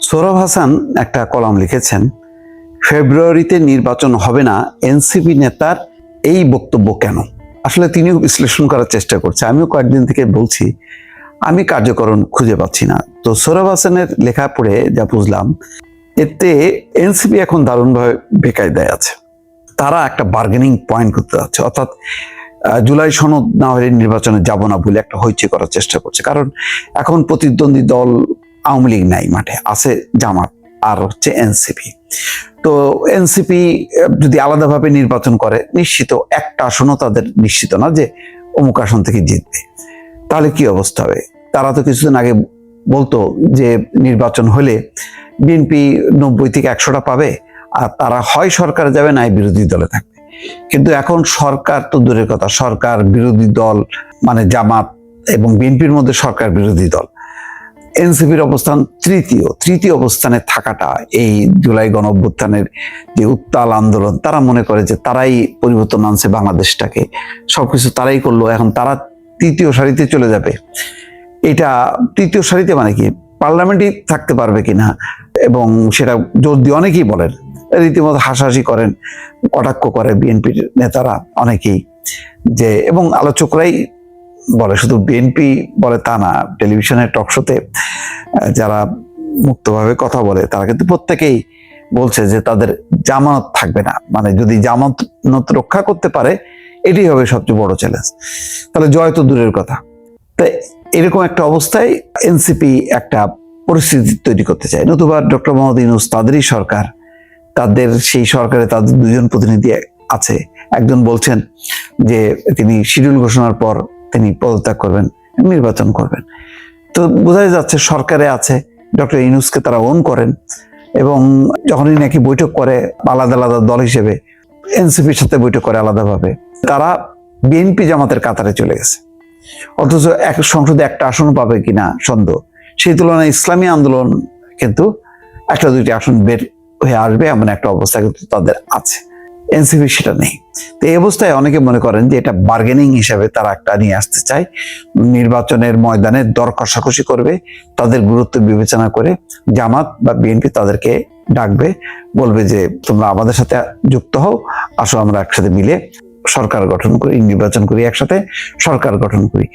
সৌরভ হাসান একটা কলাম লিখেছেন, ফেব্রুয়ারিতে নির্বাচন হবে না, এনসিপি নেতার এই বক্তব্য কেন? আসলে তিনিও বিশ্লেষণ করার চেষ্টা করছে। আমিও কয়েকদিন থেকে বলছি, আমি কার্যকরণ খুঁজে পাচ্ছি না। তো সৌরভ হাসানের লেখা পড়ে যা বুঝলাম, এতে এনসিপি এখন দারুণভাবে বেকায়দায় আছে। তারা একটা বার্গেনিং পয়েন্ট করতে যাচ্ছে। অর্থাৎ জুলাই সনদ না হলে নির্বাচনে যাব না বলে একটা হইচে করার চেষ্টা করছে। কারণ এখন প্রতিদ্বন্দ্বী দল আওয়ামী লীগ নাই মাঠে, আছে জামাত আর হচ্ছে এনসিপি। তো এনসিপি যদি আলাদাভাবে নির্বাচন করে, নিশ্চিত একটা আসনও তাদের নিশ্চিত না যে অমুক আসন থেকে জিতবে। তাহলে কি অবস্থা হবে? তারা তো কিছুদিন আগে বলতো যে নির্বাচন হলে বিএনপি নব্বই থেকে একশোটা পাবে আর তারা হয় সরকারে যাবে নাই বিরোধী দলে থাকবে। কিন্তু এখন সরকার তো দূরের কথা, সরকার বিরোধী দল মানে জামাত এবং বিএনপির মধ্যে সরকার বিরোধী দল। এনসিপির অবস্থান তৃতীয় তৃতীয় অবস্থানে থাকাটা এই জুলাই গণ অভ্যুত্থানের যে উত্তাল আন্দোলন, তারা মনে করে যে তারাই পরিবর্তন আনছে বাংলাদেশটাকে। সবকিছু তারাই করল, এখন তারা তৃতীয় সারিতে চলে যাবে। এটা তৃতীয় সারিতে মানে কি? পার্লামেন্টই থাকতে পারবে কিনা? এবং সেটা জোর দিয়ে অনেকেই বলেন, রীতিমতো হাসাহাসি করেন, কটাক্ষ করে বিএনপির নেতারা অনেকেই, যে এবং আলোচকরাই বলে, শুধু বিএনপি বলে তা না, টেলিভিশনের টকশোতে যারা মুক্তভাবে কথা বলে, তারা কিন্তু প্রত্যেকেই বলছে যে তাদের জামানত থাকবে না। মানে যদি জামানত রক্ষা করতে পারে এটি হবে সবচেয়ে বড় চ্যালেঞ্জ তাহলে জয় তো দূরের কথা। তাই এরকম একটা অবস্থায় এনসিপি একটা পরিস্থিতি তৈরি করতে চায়। নতুবা ডক্টর মোহাম্মদ ইউনুস তাদেরই সরকার, তাদের সেই সরকারে তাদের দুজন প্রতিনিধি আছে। একজন বলছেন যে তিনি শিডিউল ঘোষণার পর তিনি পদত্যাগ করবেন, নির্বাচন করবেন। তো বোঝাই যাচ্ছে সরকারে আছে, ডক্টর ইউনুসকে তারা ওন করেন এবং যখনই নাকি বৈঠক করে আলাদা আলাদা দল হিসেবে, এনসিপির সাথে বৈঠক করে আলাদাভাবে, তারা বিএনপি জামাতের কাতারে চলে গেছে। অথচ এক সংসদে একটা আসন পাবে কিনা সন্দেহ। সেই তুলনায় ইসলামী আন্দোলন কিন্তু একটা দুইটি আসন বের হয়ে আসবে এমন একটা অবস্থা কিন্তু তাদের আছে। এনসিপি সেটা নেই। তো এই অবস্থায় অনেকে মনে করেন যে এটা বার্গেনিং হিসাবে তারা একটা নিয়ে আসতে চায়। নির্বাচনের ময়দানে দর কষাকষি করবে, তাদের গুরুত্ব বিবেচনা করে জামাত বা বিএনপি তাদেরকে ডাকবে, বলবে যে তোমরা আমাদের সাথে যুক্ত হও, আসো আমরা একসাথে মিলে সরকার গঠন করি, নির্বাচন করি একসাথে, সরকার গঠন করি।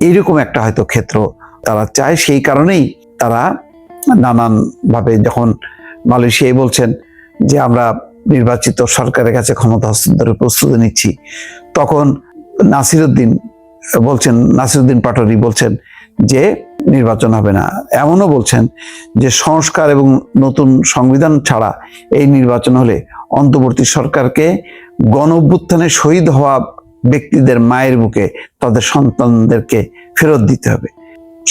এইরকম একটা হয়তো ক্ষেত্র তারা চায়, সেই কারণেই তারা নানানভাবে যখন মালয়েশিয়াই বলছেন যে আমরা নির্বাচিত সরকারের কাছে ক্ষমতা হস্তান্তরের প্রস্তুতি নিচ্ছি। তখন নাসিরুদ্দিন বলছেন, নাসিরুদ্দিন পাটোয়ারি বলছেন যে নির্বাচন হবে না। এমনও বলছেন যে সংস্কার এবং নতুন সংবিধান ছাড়া এই নির্বাচন হলে অন্তর্বর্তী সরকারকে গণ অভ্যুত্থানে শহীদ হওয়া ব্যক্তিদের মায়ের বুকে তাদের সন্তানদেরকে ফেরত দিতে হবে।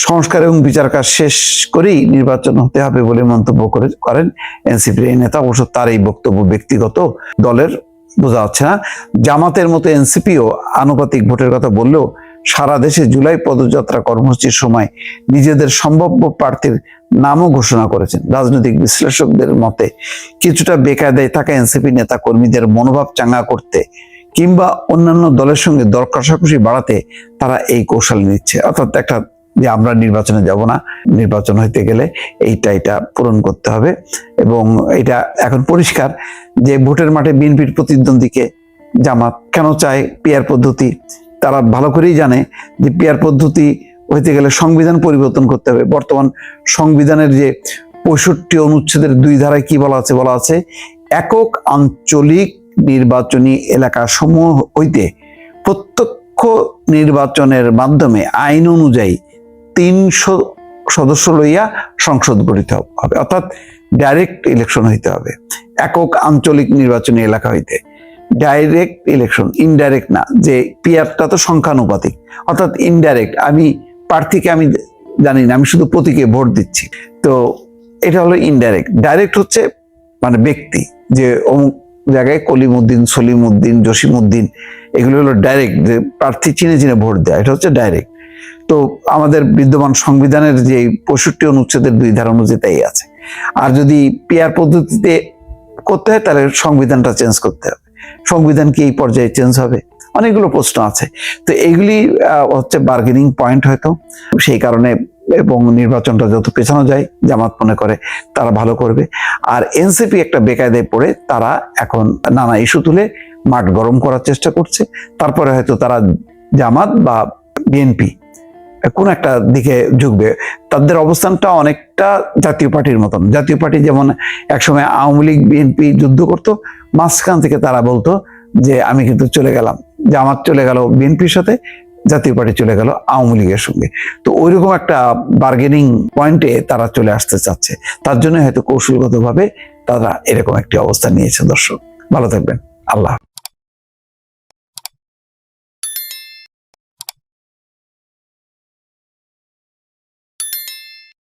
সংস্কার এবং বিচার কাজ শেষ করেই নির্বাচন হতে হবে বলে মন্তব্য করে করেন এনসিপির এই নেতা। অবশ্য তার এই বক্তব্য ব্যক্তিগত দলের বোঝা যাচ্ছে না। জামাতের মতো এনসিপিও আনুপাতিক ভোটের কথা বললেও সারা দেশে জুলাই পদযাত্রা কর্মসূচির সময় নিজেদের সম্ভাব্য প্রার্থীর নামও ঘোষণা করেছেন। রাজনৈতিক বিশ্লেষকদের মতে কিছুটা বেকায়দায় থাকা এনসিপি নেতা কর্মীদের মনোভাব চাঙ্গা করতে কিংবা অন্যান্য দলের সঙ্গে দর কষাকষি বাড়াতে তারা এই কৌশল নিচ্ছে। অর্থাৎ একটা যে আমরা নির্বাচনে যাব না, নির্বাচন হইতে গেলে এইটা এটা পূরণ করতে হবে এবং এটা এখন পরিষ্কার যে ভোটের মাঠে বিএনপির প্রতিদ্বন্দ্বীকে জামাত কেন চায় পিয়ার পদ্ধতি, তারা ভালো করেই জানে যে পিয়ার পদ্ধতি হইতে গেলে সংবিধান পরিবর্তন করতে হবে। বর্তমান সংবিধানের যে পঁয়ষট্টি অনুচ্ছেদের দুই ধারায় কি বলা আছে? বলা আছে, একক আঞ্চলিক নির্বাচনী এলাকা সমূহ হইতে প্রত্যক্ষ নির্বাচনের মাধ্যমে আইন অনুযায়ী তিনশো সদস্য লইয়া সংসদ গঠিত হবে, অর্থাৎ ডাইরেক্ট ইলেকশন হইতে হবে। একক আঞ্চলিক নির্বাচনী এলাকা হইতে। ডাইরেক্ট ইলেকশন ইনডাইরেক্ট না, যে পিয়ারটা তো সংখ্যানুপাতিক, অর্থাৎ ইনডাইরেক্ট আমি প্রার্থীকে আমি জানি না, আমি শুধু প্রতীকে ভোট দিচ্ছি। তো এটা হলো ইনডাইরেক্ট ডাইরেক্ট হচ্ছে মানে ব্যক্তি, যে অমুক জায়গায় কলিমুদ্দিন, সলিমুদ্দিন, জসিমুদ্দিন, এগুলো হলো ডাইরেক্ট যে প্রার্থী চিনে চিনে ভোট দেয়, এটা হচ্ছে ডাইরেক্ট তো আমাদের বিদ্যমান সংবিধানের যে পঁয়ষট্টি অনুচ্ছেদের দুই ধারা অনুযায়ী তাই আছে। আর যদি পিয়ার পদ্ধতিতে করতে হয়, তাহলে সংবিধানটা চেঞ্জ করতে হবে। সংবিধান কি এই পর্যায়ে চেঞ্জ হবে? অনেকগুলো প্রশ্ন আছে। তো এইগুলি হচ্ছে বার্গেনিং পয়েন্ট হয়তো। সেই কারণে এবং নির্বাচনটা যত পেছানো যায়, জামাত মনে করে তারা ভালো করবে। আর এনসিপি একটা বেকায়দায় পড়ে, তারা এখন নানা ইস্যু তুলে মাঠ গরম করার চেষ্টা করছে। তারপরে হয়তো তারা জামাত বা বিএনপি কোন একটা দিকে ঝুঁকবে, তাদের অবস্থানটা অনেকটা জাতীয় পার্টির মতন। জাতীয় পার্টি যেমন একসময় আওয়ামী লীগ, বিএনপি যুদ্ধ করতো, মাঝখান থেকে তারা বলতো যে, আমি কিন্তু চলে গেলাম। যে আমার চলে গেল বিএনপির সাথে, জাতীয় পার্টি চলে গেল আওয়ামী লীগের সঙ্গে। তো ওইরকম একটা বার্গেনিং পয়েন্টে তারা চলে আসতে চাচ্ছে। তার জন্য হয়তো কৌশলগতভাবে তারা এরকম একটি অবস্থা নিয়েছে, দর্শক। ভালো থাকবেন। আল্লাহ।